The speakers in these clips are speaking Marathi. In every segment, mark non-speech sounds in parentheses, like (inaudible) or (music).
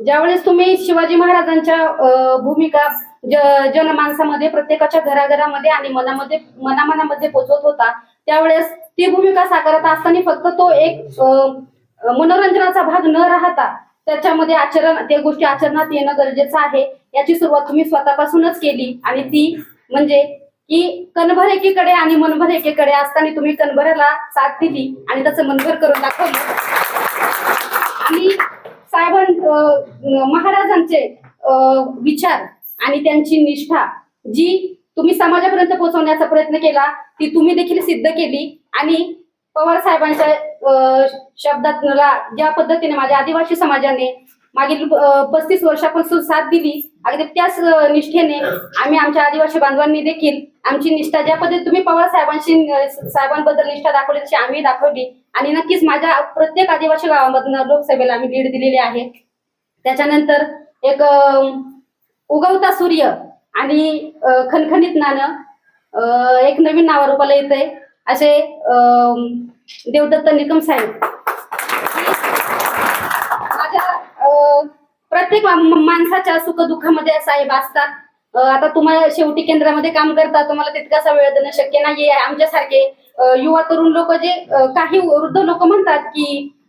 ज्यावेळेस तुम्ही शिवाजी महाराजांच्या भूमिका ज- जनमानसामध्ये प्रत्येकाच्या घराघरामध्ये आणि मनामध्ये मनामनामध्ये पोचवत होता त्यावेळेस ती भूमिका साकारत असताना फक्त तो एक मनोरंजनाचा भाग न राहता त्याच्यामध्ये आचरण त्या गोष्टी आचरणात येणं गरजेचं आहे याची सुरुवात तुम्ही स्वतःपासूनच केली आणि ती म्हणजे की कणभर एकीकडे आणि मनभर एकीकडे असताना तुम्ही कणभराला साथ दिली आणि त्याचं मनभर करून दाखवलं. आणि महाराजांचे विचार आणि त्यांची निष्ठा जी तुम्ही समाजापर्यंत पोहोचवण्याचा प्रयत्न केला ती तुम्ही देखील सिद्ध केली आणि पवार साहेबांच्या अं, शब्दात ज्या पद्धतीने माझ्या आदिवासी समाजाने मागील पस्तीस वर्षापासून साथ दिली अगदी त्याच निष्ठेने आम्ही आमच्या आदिवासी बांधवांनी देखील आमची निष्ठा ज्या पद्धतीने तुम्ही पवार साहेबांशी साहेबांबद्दल निष्ठा दाखवली तशी आम्ही दाखवली. आणि नक्कीच माझ्या प्रत्येक आदिवासी गावामधनं लोकसभेला आम्ही लीड दिलेली आहे. त्याच्यानंतर एक उगवता सूर्य आणि खणखणीत नाणं. एक नवीन नावारूपाला येत आहे असे अं, देवदत्त निकम साहेब. माझ्या प्रत्येक माणसाच्या सुखदुःखामध्ये साहेब असतात. आता तुम्हाला शेवटी केंद्रामध्ये काम करता तुम्हाला तितकासा वेळ देणं शक्य नाहीये. आमच्यासारखे युवा तरुण लोक जे काही वृद्ध लोक म्हणतात की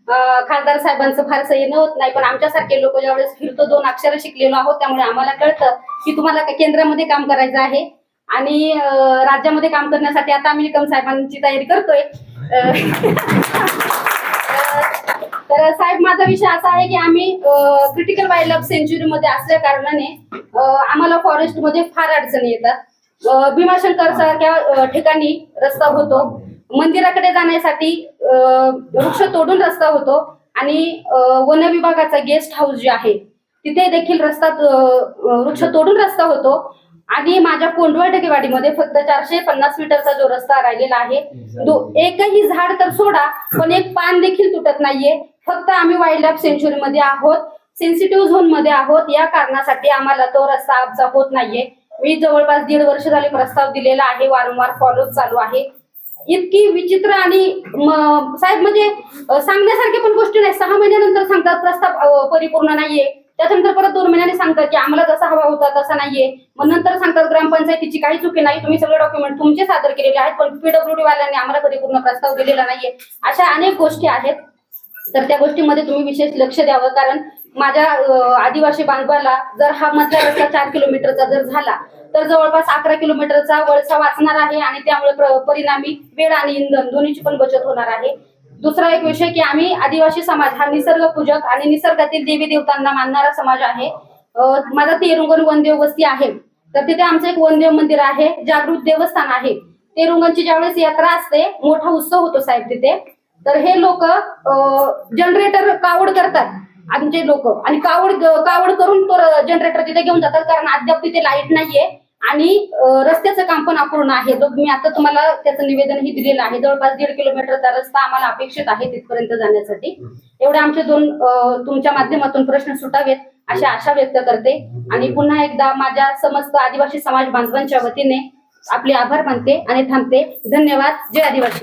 खासदार साहेबांचं फारसं येणं होत नाही पण आमच्यासारखे लोक ज्यावेळेस फिरतो दोन अक्षर शिकलेलो आहोत त्यामुळे आम्हाला कळतं की तुम्हाला केंद्रामध्ये काम करायचं आहे आणि राज्यामध्ये काम करण्यासाठी आता आम्ही निकम साहेबांची तयारी करतोय. (laughs) तर साहेब माझा विषय असा आहे की आम्ही क्रिटिकल वाईल्ड लाईफ सेंच्युरी मध्ये असल्या कारणाने आम्हाला फॉरेस्टमध्ये फार अडचणी येतात. भीमाशंकर सारख्या ठिकाणी रस्ता होतो. मंदिराकडे जाण्यासाठी वृक्ष तोडून रस्ता होतो आणि वन विभागाचा गेस्ट हाऊस जे आहे तिथे देखील रस्ता वृक्ष तोडून रस्ता होतो. आणि माझ्या कोंडवळ टेकेवाडीमध्ये फक्त चारशे पन्नास मीटरचा जो रस्ता राहिलेला आहे दो- एकही झाड तर सोडा पण एक पान देखील तुटत नाहीये. फक्त आम्ही वाईल्ड लाईफ सेंच्युरी मध्ये आहोत सेन्सिटिव्ह झोनमध्ये आहोत. या कारणासाठी आम्हाला तो रस्ता आमचा होत नाहीये. मी जवळपास दीड वर्ष झाले प्रस्ताव दिलेला आहे वारंवार फॉलो चालू आहे. इतकी विचित्र आणि साहेब म्हणजे सांगण्यासारखे सांगण्यासारखी पण गोष्टी नाही. सहा महिन्यानंतर सांगतात प्रस्ताव परिपूर्ण नाहीये. त्याच्यानंतर परत दोन महिन्याने सांगतात की आम्हाला जसा हवा होता तसा नाहीये. मग नंतर सांगतात ग्रामपंचायतीची काही चुकी नाही. तुम्ही सगळे डॉक्युमेंट तुमचे सादर केलेले आहेत पण पीडब्ल्यूडी वाल्यांनी आम्हाला परिपूर्ण प्रस्ताव दिलेला नाहीये. अशा अनेक गोष्टी आहेत. तर त्या गोष्टीमध्ये तुम्ही विशेष लक्ष द्यावं. कारण माझ्या आदिवासी बांधवाला जर हा मधला रस्ता चार किलोमीटरचा जर झाला तर जवळपास अकरा किलोमीटरचा वळसा वाचणार आहे आणि त्यामुळे परिणामी वेळ आणि इंधन दोन्हीची पण बचत होणार आहे. दुसरा एक विषय की आम्ही आदिवासी समाज हा निसर्ग पूजक आणि निसर्गातील देवी देवतांना मानणारा समाज आहे. माझा तेरुंगण वनदेव वस्ती आहे. तर तिथे आमचं एक वनदेव मंदिर आहे जागृत देवस्थान आहे. तेरुंगणची ज्यावेळेस यात्रा असते मोठा उत्सव होतो साहेब तिथे. तर हे लोक जनरेटर कावड करतात. आमचे लोक. आणि कावड कावड करून तो जनरेटर तिथे घेऊन जातात कारण अद्याप तिथे लाइट नाहीये. आणि रस्त्याचं काम पण अपूर्ण आहे. मी आता तुम्हाला त्याचं निवेदनही दिलेलं आहे. जवळपास दीड किलोमीटरचा रस्ता आम्हाला अपेक्षित आहे तिथपर्यंत जाण्यासाठी. एवढे आमचे दोन तुमच्या माध्यमातून प्रश्न सुटावेत अशी आशा व्यक्त करते. आणि पुन्हा एकदा माझ्या समस्त आदिवासी समाज बांधवांच्या वतीने आपले आभार मानते आणि थांबते. धन्यवाद. जय आदिवासी.